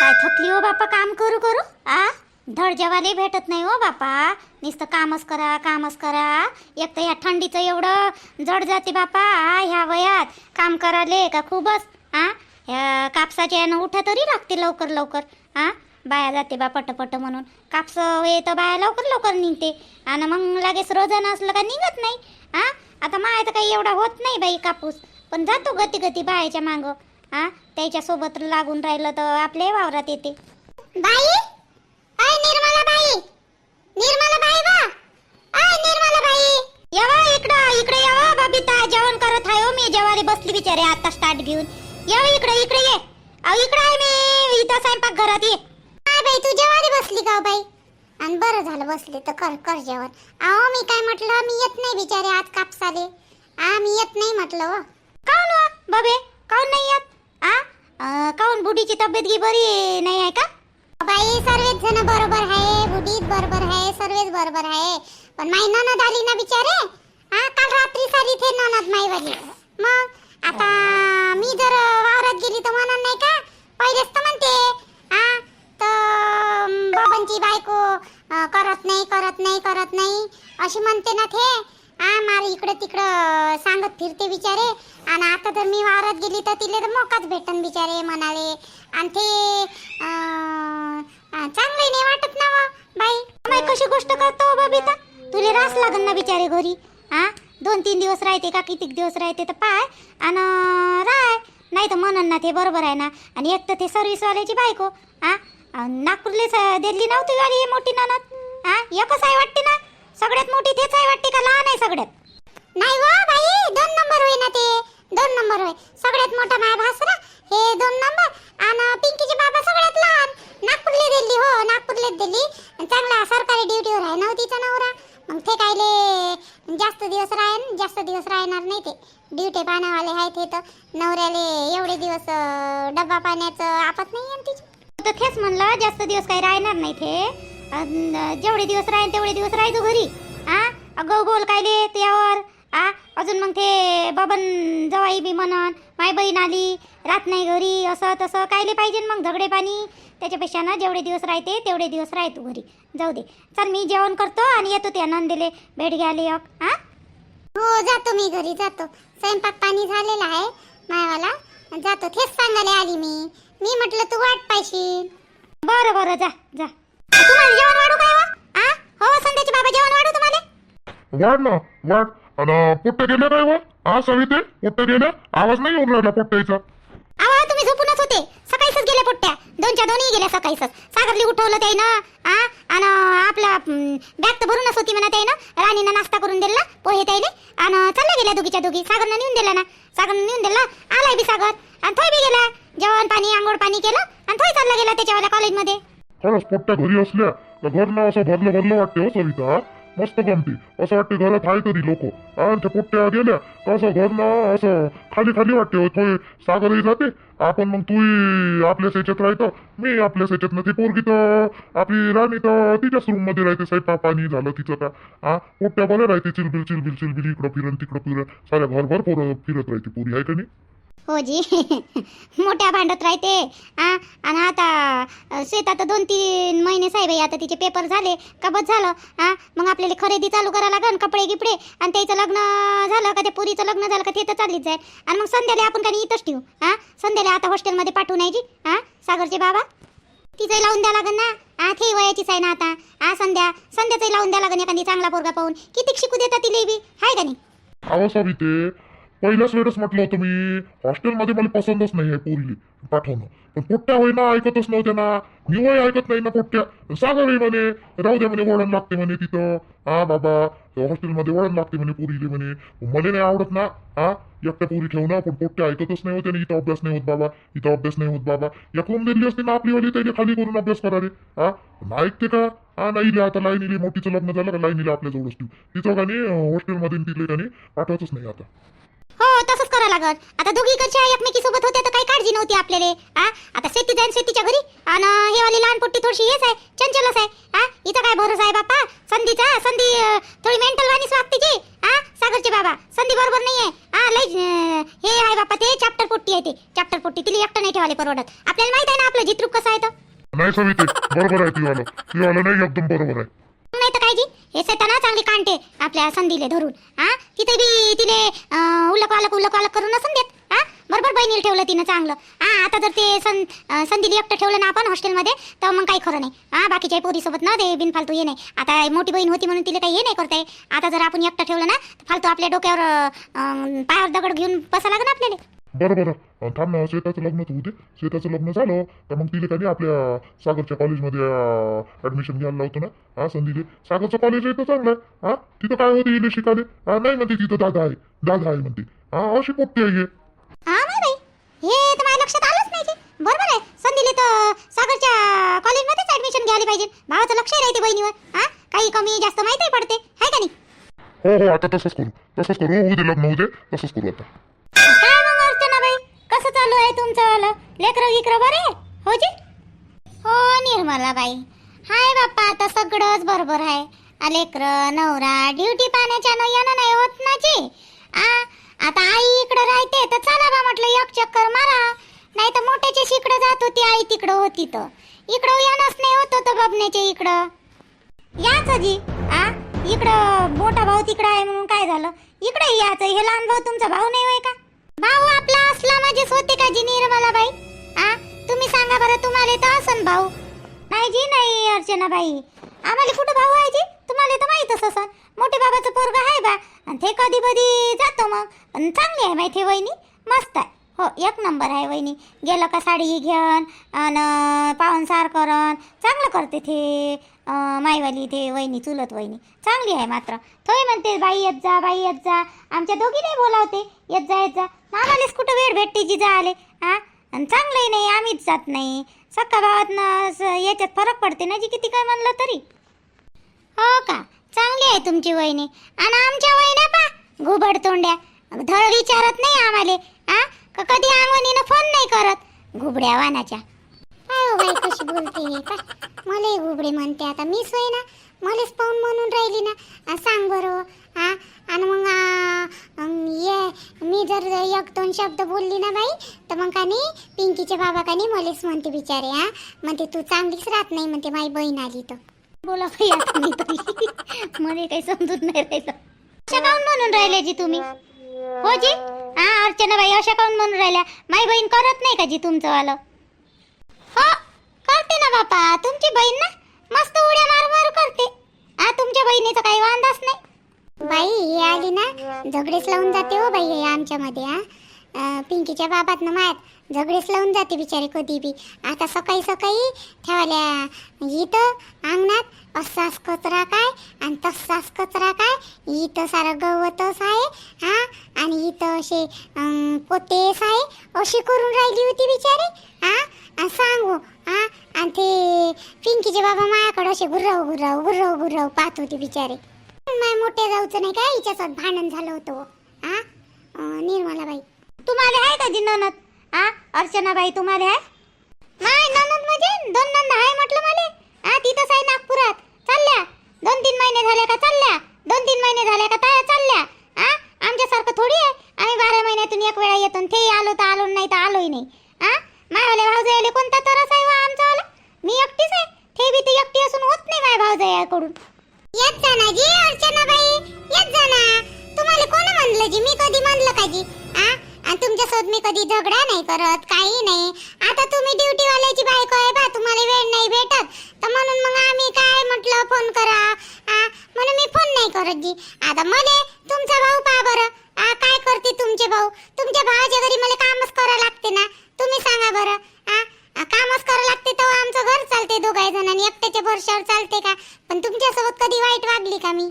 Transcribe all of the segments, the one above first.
काय थकली हो बापा काम करू करू? आ? धड जेवायला भेटत नाही हो बापा. नुसतं कामच करा कामच करा. एक तर या थंडीचं एवढं जड जाते बापा. आ ह्या वयात काम कराले का खूपच? आ? ह्या कापसाच्या यानं उठा तरी लागते लवकर लवकर. आ? बाया जाते बा पटपट म्हणून. कापस हे तर बाया लवकर लवकर निघते. आणि मग लगेच रोजानं असलं का निघत नाही. आ? आता माय तर काही एवढा होत नाही बाई कापूस. पण जातो गती गती बायाच्या मागं. हा? त्याच्या सोबत लागून राहिलं तर आपल्या वावरात येते. बाई? अय निर्मला बाई. निर्मला बाई बा. अय निर्मला बाई. येवा इकडं इकडे येवा बबिता जेवण करत आहे हो मी. जेवारी बसली बिचारे आता स्टार्ट घेऊन. येवा इकडे इकडे ये. अहो इकडे आहे मी. इथं स्वयंपाक घरात ये. काय बाई तू जेवारी बसली का हो बाई? आणि बरं झालं बसले तर कर कर जेवण. अहो मी काय म्हटलं मी येत नाही बिचारे आज कापसाले. आ मी येत नाही म्हटलं हो. काऊन वा बबे काऊन नाही येत? आ? काऊन बुढीची तब्येत गी बरी नाही आहे का? बाई सर्वच जण बरोबर आहे. बुढीत बरोबर आहे सर्वच बरोबर आहे. पण माई ननद आली ना बिचारे? हा काल रात्री सारी थे ननद माई वाली मग आता मी जर वावरात गेली तर म्हणून नाही का? पहिलेच तर म्हणते हा तर बाबांची बायको करत नाही करत नाही करत नाही. अशी म्हणते ना थे हा मार इकडं तिकडं सांगत फिरते बिचारे. आणि आता तर मी वावरात गेली तर तिले तर मोकाच भेटन बिचारे म्हणाले. आणि ते चांगले नाही वाटत ना व, बाई. बाई कशी गोष्ट करतो हो बबिता तुले रास लागन ना बिचारे घरी. हा? दोन तीन दिवस राहते का? कितीक दिवस राहते तर पाय. आणि राय. नाही तर म्हणन ना ते बरोबर आहे ना. आणि एक तर ते सर्व्हिसवाल्याची बायको. हा? अन् नागपूरले दिल्ली नव्हती गाडी ही मोठी ननद. हा? एकच आहे वाटते ना? सगळ्यात मोठी तेच आहे वाटते का? लहान आहे सगळ्यात. नाही वा बाई दोन नंबर होय ना ते. दोन नंबर होय. सगळ्यात मोठा माय भासरा हे दोन नंबर. आणि पिंकीचे बाबा सगळ्यात लहान. नागपूरले दिल्ली हो नागपूरलेच दिल्ली आणि चांगला सरकारी ड्युटीवर आहे नव्हती तिचा नवरा. मग ते कायले जास्त दिवस राहन जास्त दिवस राहणार नाही ते. ड्युटी पाण्यावाले आहेत हे तर. नवऱ्याले एवढे दिवस डब्बा पाण्याचं आपत नाही आहे तिची. तर तेच म्हणलं जास्त दिवस काही राहणार नाही ते. जेवढे दिवस राहील तेवढे दिवस राहायचो घरी. आ? अगं बोल कायले त्यावर आ? अजून मग ते बबन जवाई बी म्हणन माय बहीण आली राहत नाही घरी असं तसं कायले पाहिजे मग झगडे पाणी? त्याच्यापेक्षा ना जेवढे दिवस राहते तेवढे दिवस राह तू घरी. जाऊ दे. चल मी जेवण करतो आणि येतो त्या नंदेले भेट घ्यायला एक. हा हो जातो मी घरी जातो. स्वयंपाक पाणी झालेला आहे मायवाला. जातो तेच सांगायला आली मी. मी म्हटलं तू वाट पाहिशील. बरं बरं जा जा. तुम्हाला जेवण वाढू काय वा आ? हो संध्याचे बाबा जेवण वाढू तुम्हाला? वाढ ना वाढ. आणि पोट्टे गेले काय वा हा सविते? पोट्टे गेले आवाज नाही येऊन राहिला पोट्ट्याचा आवा तुम्ही झोपूनच होते. सकाळीच गेल्या पोट्ट्या दोनच्या दोन्ही गेल्या सकाळीच सागरली उठवलं त्यानं आ? आणि आपला बॅग तर भरूनच होती म्हणा त्यानं राणीनं नाश्ता करून दिला पोहे त्याने आणि चालल्या गेल्या दोघीच्या दोघी. सागरनं नेऊन दिला ना. सागरनं नेऊन दिला. आलाय बी सागर. आणि थोय बी गेला. जेवण पाणी आंघोळ पाणी केलं. आणि थोय चालला गेला त्याच्यावाल्या कॉलेजमध्ये खरंच पोट्ट्या घरी असल्या तर घर ना असं भरलं भरलं वाटते हो सविता. मस्त गमती असं वाटते घरात आहे तरी लोक. आणि त्या पोट्ट्या गेल्या तर असं घर ना असं खाली खाली वाटते हो. थोडे सागरही जाते. आपण मग तू आपल्याच ह्याच्यात राहतो. मी आपल्याच ह्याच्यात नाही पोरगी तर आपली राणी तर तिच्याच रूममध्ये राहते. स्वयंपाक पाणी झालं तिचं का? हा पोट्ट्या बरं राहते. चिलबिल चिलबिल चिलबिल. इकडं फिरन तिकडं फिरन. साऱ्या घरभर पोरं फिरत राहते. पोरी आहे का नाही? हो जी. मोठ्या भांडत राहते. आणि आता अ, शेतात दोन तीन महिने साहेब आहे आता तिचे पेपर झाले का बस झालं? हा मग आपल्याला खरेदी चालू करावं लागन कपडे गिपडे आणि त्याचं लग्न झालं का ते पुरीचं लग्न झालं का ते तर चाललीच जाईल आणि मग संध्याला आपण काही इथंच ठेवू? हा संध्याला आता हॉस्टेलमध्ये पाठवून जी? हा सागरचे बाबा? तिचंही लावून द्या लागन ना. हा थे वयाचीच आहे ना आता. हा संध्या संध्याचं लावून द्या लागन एखादी चांगला पोरगा पाहून. किती शिकू देतात तिले बी हाय का नाही? अहो सविते पहिल्याच वेळेस म्हटलं होतं मी हॉस्टेलमध्ये मला पसंतच नाही आहे पोरीली पाठवणं. पण पोट्ट्या होईना ऐकतच नव्हत्या ना. मी वय ऐकत नाही ना पोट्ट्या सागरही म्हणे राहू द्या म्हणे वळण लागते म्हणे तिथं. हा बाबा हॉस्टेलमध्ये वळण लागते म्हणे पोरीले म्हणे. मला नाही आवडत ना. हा एकट्या पोरी ठेवणं पण पोट्ट्या ऐकतच नाही होते ना इथं अभ्यास नाही होत बाबा. इथं अभ्यास नाही होत बाबा. या कोण दिली असते ना आपली वाली त्याने खाली करून अभ्यास करा रे हा ना ऐकते का? हा नाही इले आता लाईन इले मोठीचं लग्न झालं का लाईन इले आपल्या जवळच ठेवू. तिचं का नाही हॉस्टेलमध्ये तिथले का पाठवतच नाही आता. हो तसंच करा लागत आता दोघी इकडच्या एकमेकी सोबत होत्या तर काही काळजी नव्हती आपल्याला आ? आता शेती जाईन शेतीच्या घरी आणि हे वाली लहान पोट्टी थोडीशी हेच आहे चंचलच आहे हा इथं काय भरोसा आहे बापा संधीचा? संधी थोडी मेंटल वाणीच वागते जी हा सागरचे बाबा संधी बरोबर नाही आहे हा लय हे आहे बाप्पा ते चॅप्टर पोट्टी आहे ते. चॅप्टर पोट्टी तिला एकटं नाही ठेवाले परवडत. आपल्याला माहीत आहे ना आपलं जित्रूप कसं आहे तर नाही सविते बरोबर आहे तिवालं. तिवालं नाही एकदम बरोबर आहे. नाही तर काय जी? हे सैताना चांगली कांटे आपल्या संधीले धरून. हा तिथे बी तिने उलक वालक उलक वालक करून नसन देत. हा बरोबर बहिणीला ठेवलं तिनं चांगलं. हा आता जर ते सं संधीला एकटं ठेवलं ना आपण हॉस्टेलमध्ये तर मग काही खरं नाही. हा बाकीच्या पोरीसोबत ना ते बिनफालतू हे नाही. आता मोठी बहीण होती म्हणून तिला काही हे नाही करताय आता जर आपण एकटं ठेवलं ना तर फालतू आपल्या डोक्यावर पायावर दगड घेऊन बसा लागेल आपल्याला. बरं बरं. थांब ना श्वेताचं लग्न तर होते श्वेताचं लग्न झालं तर मग तिला काही आपल्या सागरच्या कॉलेजमध्ये ऍडमिशन घ्यायला लावतो ना. हा संधीले सागरचं कॉलेज आहे तर चांगलं आहे. हा? तिथं काय होते इले शिकाले? हा नाही म्हणते तिथं दादा आहे. दादा आहे म्हणते. हा अशी पोट्टी आहे हे. हा हे तर माझ्या लक्षात आलंच नाही ते. बरोबर आहे. संधीले तर सागरच्या कॉलेजमध्येच ऍडमिशन घ्यायला पाहिजे. भावाचं लक्ष राहते बहिणीवर. हा? काही कमी जास्त माहिती पडते. आहे का नाही? हो हो आता तसंच करू. तसंच करू. होऊ दे लग्न होऊ दे. तसंच करू आता. आहे तुमचं वालं लेकरं विकरं बरे? हो जी? हो निर्मला बाई. हाय बाप्पा आता सगळंच बरोबर आहे. लेकरं नवरा ड्युटी पाण्याच्या यानं नाही होत ना जी. आ आता आई इकडं राहते तर चला बा म्हटलं एक चक्कर मारा. नाही तर मोठ्याच्या शिकडं जात होती आई तिकडं होती तर. इकडं येणंच नाही होत होतं बबण्याच्या इकडं. याच जी आ इकडं मोठा भाऊ तिकडं आहे म्हणून काय झालं? इकडे याच हे लहान भाऊ तुमचा भाऊ नाही होय का? तुला असला माझेच होते का जी निर्मला बाई आ? तुम्ही सांगा बरं तुम्हाला तर असन भाऊ? नाही जी नाही अर्चना बाई आम्हाला कुठं भाऊ आहे जी? तुम्हाला तर माहीतच असन. मोठे बाबाचं पोरग आहे बा. आणि ते कधी कधी जातो मग. पण चांगली आहे माहिती वहिनी. मस्त आहे. हो एक नंबर आहे वहिनी. गेलं का साडी घेऊन आणि पाहुणसार करण. चांगलं करते ते मायवाली माईवाली ते वहिनी चुलत वहिनी. चांगली आहे मात्र. थोडी म्हणते बाई येत जा बाई येत जा. आमच्या दोघी नाही बोलावते. येत जा येत जा. आम्हालाच कुठं वेळ भेटते जी आले हा आणि चांगलंही नाही आम्हीच जात नाही. सक्का भावात याच्यात फरक पडते ना जी किती काय म्हणलं तरी. हो का? चांगली आहे तुमची वहिनी. आणि आमच्या वहिन्या पा घुबड तोंड्या. धड विचारत नाही आम्हाले. आ? का कधी अंगणीनं फोन नाही करत? घुबड्या वानाच्या. काय हो बाई कशी बोलते हे? का मला घुबडे म्हणते आता. मीच होय ना? मलाच पाहून म्हणून राहिली ना. आ, सांग बरं. हा आणि मग आ, ये. मी जर एक दोन शब्द बोलली ना बाई तर मग का नाही पिंकीचे बाबा का नाही मलाच म्हणते बिचारे हा म्हणते तू चांगलीच राहत नाही म्हणते माझी बहीण आली तर. बोला बाई आता मी तरी मला काही समजून नाही राहिलं. कशा काऊन म्हणून राहिले जी तुम्ही? हो जी? हा अर्चना बाई अशा काऊन म्हणून राहिल्या माई बहीण करत नाही का जी तुमचं वालं हो करते ना बापा तुमची बहीण ना मस्त उड्या मार मार करते. हा तुमच्या बहिणीचा काही वांदाच नाही. बाई ही आली ना झगडेच लावून जाते हो बाई हे आमच्यामध्ये हा. पिंकीच्या बाबात ना मायात झगडेच लावून जाते बिचारे कधी बी. आता सकाळी सकाळी ठेवल्या इथं अंगणात असाच कचरा काय आणि तसाच कचरा काय? इथं सारं गवतच आहे हा? आणि इथं असे पोतेस आहे अशी करून राहिली होती बिचारी हा? आणि सांगू हा? आणि ते पिंकीचे बाबा मायाकडे असे गुर्राव गुर्राव गुर्राव गुर्राव पाहत होते बिचारे. माय मोठे जाऊचं नाही का? हिच्यासोबत भांडण झालं होतं हो. हा. निर्मलाबाई. तुम्हाला आहे का जी ननद? हा अर्चनाबाई तुम्हाला आहे? नाही ननद म्हणजे? दोन नंद आहे म्हटलं मला. हा तिथंच आहे नागपुरात. चालल्या. दोन तीन महिने झाले का चालल्या. दोन तीन महिने झाले का त्या चालल्या. आ आमच्यासारखं थोडी आहे. आम्ही बारा महिन्यातून एक वेळा येतो आणि ते आलो तर आलो नाही तर आलोही नाही. आ मायवाले भाऊजाईले कोणता तरच आहे वा आमचावाला? मी एकटीच आहे. ते बी ते एकटी असून होत नाही माय भाऊजाईकडून येत जा ना जी अर्चनाबाई. येत जा ना. तुम्हाला कोण म्हणलं जी? मी कधी म्हणलं का जी? आ आणि तुमच्यासोबत मी कधी झगडा नाही करत काही नाही. आता तुम्ही ड्युटी वाल्याची बायको आहे बा तुम्हाला वेळ नाही भेटत. तर म्हणून मग आम्ही काय म्हटलं फोन करा. म्हणून मी फोन नाही करत जी. आता मले तुमचा भाऊ पा बरं. आ काय करते तुमचे भाऊ? तुमच्या भावाच्या घरी मला कामच करावं लागते ना. तुम्ही सांगा बरं. आ कामच करावं लागते तर आमचं घर चालते दोघाही जणांनी. एकट्याच्या भरशावर चालते का? पण तुमच्यासोबत कधी वाईट वागली का मी?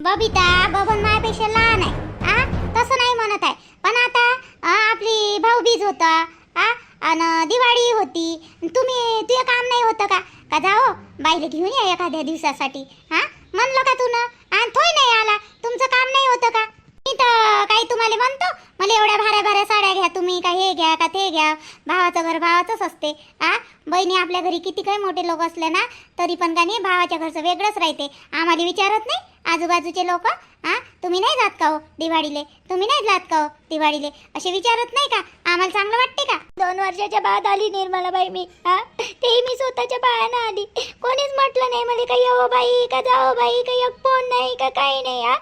बबिता बबन माझ्यापेक्षा लहान आहे आ तसं नाही म्हणत आहे पण आता आ, आपली भाऊबीज होता आ आणि दिवाळी होती तुम्ही तुझं काम नाही होतं का का जाओ बाईला घेऊन या एखाद्या दिवसासाठी हा म्हणलं का तू ना आणि थोय नाही आला तुमचं काम नाही होतं का मी तर काही तुम्हाला म्हणतो मला एवढ्या भाऱ्या भाऱ्या साड्या घ्या तुम्ही का हे घ्या का ते घ्या. भावाचं घर भावाचंच असते. आ? बहिणी आपल्या घरी किती काही मोठे लोक असले ना तरी पण का नाही भावाच्या घरचं वेगळंच राहते. आम्हाला विचारत नाही आजूबाजूचे लोक? हा तुम्ही नाही जात का हो दिवाळीले? तुम्ही नाही जात का हो दिवाळीले? असे विचारत नाही का? आम्हाला चांगलं वाटते का? दोन वर्षाच्या बाद आली निर्मलाबाई मी. हा तेही मी स्वतःच्या पायानं आली. कोणीच म्हटलं नाही मला काही हो बाई का जाओ बाई का एक फोन नाही का काही नाही हा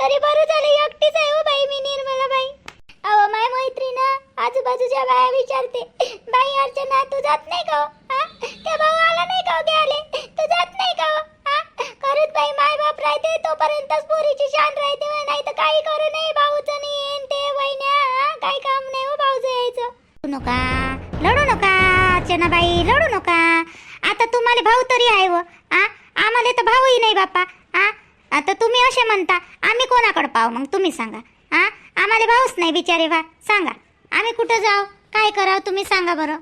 तरी बरं झालं एकटीच आहे हो बाई मी निर्मलाबाई. अहो माय मैत्रीण आजूबाजूच्या बाया विचारते बाई अर्चना तू जात नाही का हो? हा? त्या भाऊ आला नाही का हो तू जात नाही का करत हा? बाई माय बाप राहते तोपर्यंतच पोरीची शान राहते नाही तर काही करू नाही भाऊचं नाही येईन ते वहिन्या काही काम नाही हो भाऊचं यायचं. नका लढू नका अर्चना बाई लढू नका. आता तुम्हाला भाऊ तरी आहे हो, व आम्हाला तर भाऊही नाही बापा आ आता तुम्ही असे म्हणता आम्ही कोणाकडे पाहू? मग तुम्ही सांगा हा? आम्हाला भाऊच नाही बिचारे वा सांगा. आम्ही कुठं जाऊ? काय करावं? तुम्ही सांगा बरं.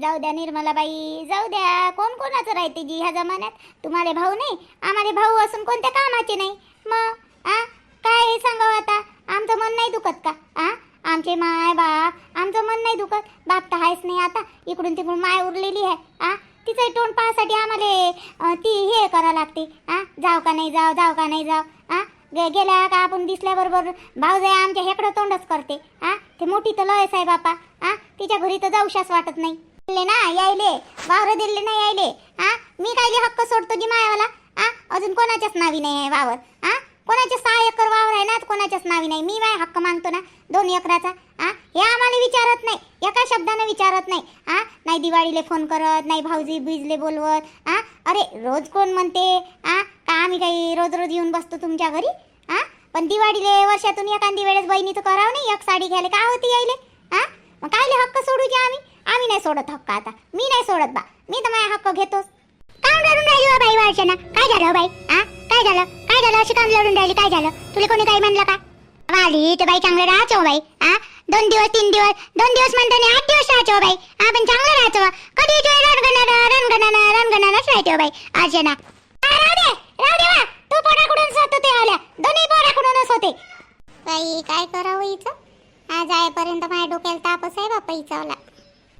जाऊ द्या निर्मलाबाई जाऊ द्या. कोण कोणाचं राहते जी ह्या जमान्यात? तुम्हाला भाऊ नाही. आम्हाला भाऊ असून कोणत्या कामाचे नाही. मग आ काय सांगावं आता? आमचं मन नाही दुखत का? आ आमचे माय बाप आमचं मन नाही दुखत. बाप तर आहेच नाही आता. इकडून तिकडून माय उरलेली आहे. आ तिचं तोंड पाहासाठी आम्हाला ती हे करावं लागते. आ जाऊ का नाही जाऊ जाऊ का नाही जाऊ. आ गे- गेल्या का आपण दिसल्याबरोबर? भाऊजाई आमच्या हेकडं तोंडच करते. हा ते मोठी तर लय आहे बापा. हा तिच्या घरी तर जाऊशाच वाटत नाही. दिले ना यायले. वावर दिले ना यायले. हा मी कायले हक्क सोडतो जी मायावाला? आ? अजून कोणाच्याच नावी नाही आहे वावर. हा कोणाचे सहा एकर वावर आहे ना कोणाच्याच नावी नाही. मी माय हक्क मागतो ना दोन एकराचा. आ? हे आम्हाला विचारत नाही. एका शब्दानं विचारत नाही. आ? नाही दिवाळीले फोन करत नाही भाऊजी बीजले बोलवत. आ? अरे रोज कोण म्हणते? आ? का आम्ही काही रोज रोज येऊन बसतो तुमच्या घरी? आ? पण दिवाळीले वर्षातून एखादी वेळेस बहिणीचं करावं नाही एक साडी घ्यायला. का होती यायले? आ? मग कायले हक्क सोडू की आम्ही? आम्ही नाही सोडत हक्क आता. मी नाही सोडत बा. मी तर माझ्या हक्क घेतोच. काम लढून राहिली हो बाई वर्षांना काय झालं हो बाई? आ? काय झालं? काय झालं अशी काम लढून राहिली. काय झालं? तुला कोणी काय म्हणलं का? वाली तर बाई चांगलं राहतो हो बाई. हा दोन दिवस तीन दिवस दोन दिवस म्हणतो नाही आठ दिवस राहतो हो बाई. हा पण चांगलं राहतो. हो. कधी रणगणानं रणगणानं रणगणानच राहायचं हो बाई. अर्चना आ, राहू दे राहू दे वा. तू पोटाकडूनच होतो ते आल्या. दोन्ही पोटाकडूनच होते. बाई काय करावं हिचं आज आयपर्यंत माझ्या डोक्याला तापच आहे बापा हिचावला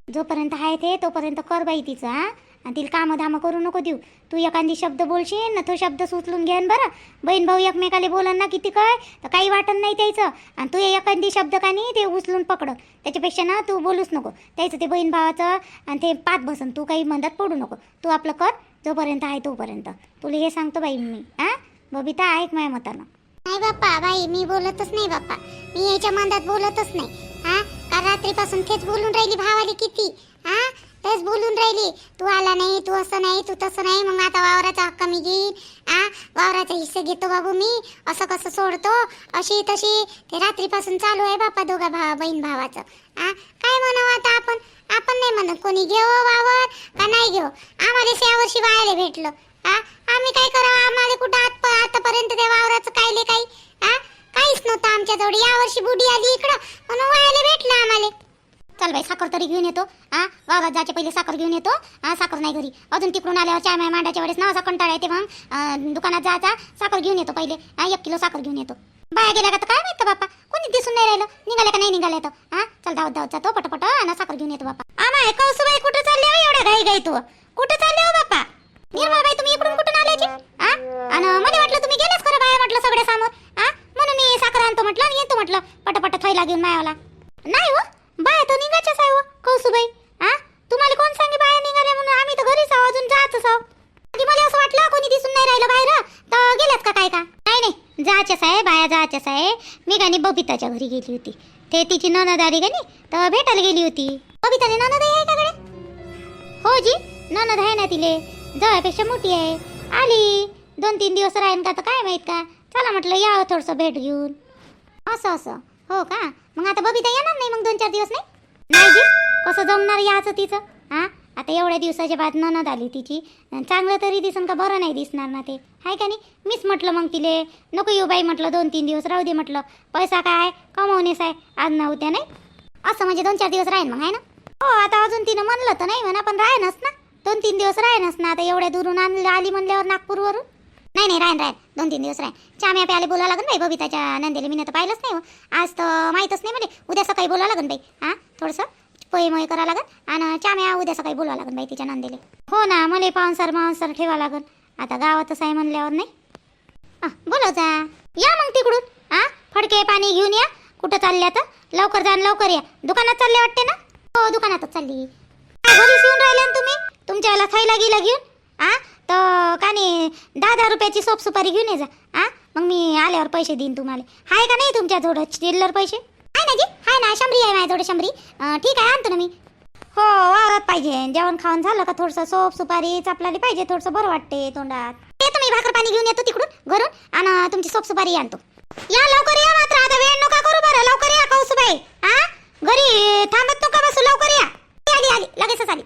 जोपर्यंत आहे ते तोपर्यंत कर बाई तिचं हा तिला कामं धामं करू नको देऊ. तू एखादी शब्द बोलशील ना तो शब्द सुचलून घेन बरं. बहीण भाऊ एकमेकाला बोलन ना किती काय तर काही वाटत नाही त्याचं. आणि तू एखादी शब्द का नाही ते उचलून पकड. त्याच्यापेक्षा ना तू बोलूच नको. त्याचं ते बहीण भावाचं आणि ते पाच बसन तू काही मंदात पडू नको. तू आपलं कर जोपर्यंत आहे तोपर्यंत. तुला हे सांगतो बाई मी हा बबिता ऐक माझ्या मतानं. नाही बाप्पा बाई मी बोलतच नाही बाप्पा. मी याच्या मंदात बोलतच नाही हा काल रात्रीपासून तेच बोलून राहिली भावाली किती हा तेच बोलून राहिली तू आला नाही तू असं नाही तू तसं नाही मग आता वावराचा हक्क मी घेईन आ? वावराचा हिस्सा घेतो बाबू मी असं कसं सोडतो? अशी तशी ते रात्रीपासून चालू आहे बापा दोघा भावा बहीण भावाचं. आ? काय म्हणावं आता आपण? आपण नाही म्हणत कोणी घेऊ हो वावर का नाही घेऊ आम्हाला यावर्षी वायाला भेटलं. आ? आम्ही काय करावं? आम्हाला कुठं आतापर्यंत त्या वावराचं कायले काही? आ? काहीच नव्हतं आमच्याजवळ. यावर्षी बुडी आली इकडं म्हणून वायाला भेटलं आम्हाला चल बाई साखर तरी घेऊन येतो. हा वावरात जायच्या पहिले साखर घेऊन येतो. हा साखर नाही घरी. अजून तिकडून आल्यावर चाय माय मांडाच्या वेळेस ना कंटाळा येते मग. दुकानात जायचा साखर घेऊन येतो पहिले. हा एक किलो साखर घेऊन येतो. बाया गेल्या का तर काय माहीत बापा कोणी दिसून नाही राहिलं. निघाले का नाही निघाले तर? हा चल धावत धावत जातो पटपट आणि साखर घेऊन येतो बापा आम्हा कौसुबाई कुठं चालले हो एवढ्या घाई घाई तू? कुठं चालले हो बापा निर्मळबाई तुम्ही इकडून कुठून आल्याचे हा आणि मला वाटलं तुम्ही गेलेच खरं बाया म्हटलं सगळ्या समोर. हा म्हणून मी साखर आणतो म्हटलं येतो म्हटलं. पटपट थैला घेऊन मायावला. नाही हो बाया तो निघायच्याच आहे हो कौसुबाई हा तुम्हाला कोण सांगे बाया निघाले म्हणून? आम्ही तर घरीच आहोत अजून जातच आहोत आधी म्हणजे मला असं वाटलं कोणी दिसून नाही राहिलं बाहेर. तर गेल्यात का काय का? नाही नाही. जायच्याच आहे बाया जायच्याच आहे मी गाणी बबिताच्या घरी गेली होती. ते तिची ननद आली गाणी तर भेटायला गेली होती. बबिताने ननद आहे का कडे हो जी ननद आहे ना तिले. जवळपेक्षा मोठी आहे. आली. दोन तीन दिवस राहीन का तर काय माहीत का? चला म्हटलं यावं थोडंसं भेट घेऊन. असं असं. हो का? मग आता बबिता येणार नाही मग दोन चार दिवस नाही? नाही जी. कसं जमणार याचं तिचं? हा? आता एवढ्या दिवसाच्या बाद ननद आली तिची. चांगलं तरी दिसन का बरं नाही दिसणार ना ते? आहे का नाही? मीच म्हटलं मग तिले. नको येऊ बाई म्हटलं दोन तीन दिवस राहू दे म्हटलं. पैसा काय? कमावणेच आहे. आज ना उद्या नाही. असं म्हणजे दोन चार दिवस राहीन मग आहे ना? हो आता अजून तिनं म्हणलं तर नाही म्हणा पण राहीनच ना. दोन तीन दिवस राहीनच ना. आता एवढ्या दुरून आणलं आली म्हणल्यावर नागपूरवरून. नाही नाही राहीन राहीन. दोन तीन दिवस राहीन. चाम्या प्याले बोलावं लागेल बाई बबिताच्या नंदेला. मी तर पाहिलंच नाही हो. आज तर माहीतच नाही म्हणजे उद्या सकाळी बोलावं लागेल बाई. हां? थोडंसं. पोहे मोहे करावं लागेल आणि चाम्या उद्या सकाळी बोलावं लागेल बाई तिच्या नंदेले. हो ना मला पाहुणसार मावसर ठेवा लागन. आता गावातच आहे म्हणल्यावर नाही. बोला बोलवता या मग तिकडून. हा फडके पाणी घेऊन या. कुठं चालले तर? लवकर जा लवकर या. दुकानात चालले वाटते ना? हो दुकानातच चालली. घरीच येऊन राहिले ना तुम्ही? तुमच्या याला थैला गेला घेऊन? आ तर का नाही दहा दहा रुपयाची सोप सुपारी घेऊन ये जा. आ मग मी आल्यावर पैसे देईन तुम्हाला. आहे का नाही तुमच्या जोडं? चिल्लर पैसे? ना हाय ना शंभरी आहे माझ्याजवळ शंभरी. ठीक आहे आणतो ना मी. हो वावरात पाहिजे. जेवण खाऊन झालं का थोडस? सोप सुपारी चापलाली पाहिजे थोडस बरं वाटते तोंडात. येतो मी भाकर पाणी घेऊन येतो तिकडून घरून आणि तुमची सोप सुपारी आणतो. या लवकर या मात्र. आता वेळ नका करू बरं. लवकर या कौसुबाई. हा घरी थांबत नका बसू. लवकर या. आली आली. लगेचच आली.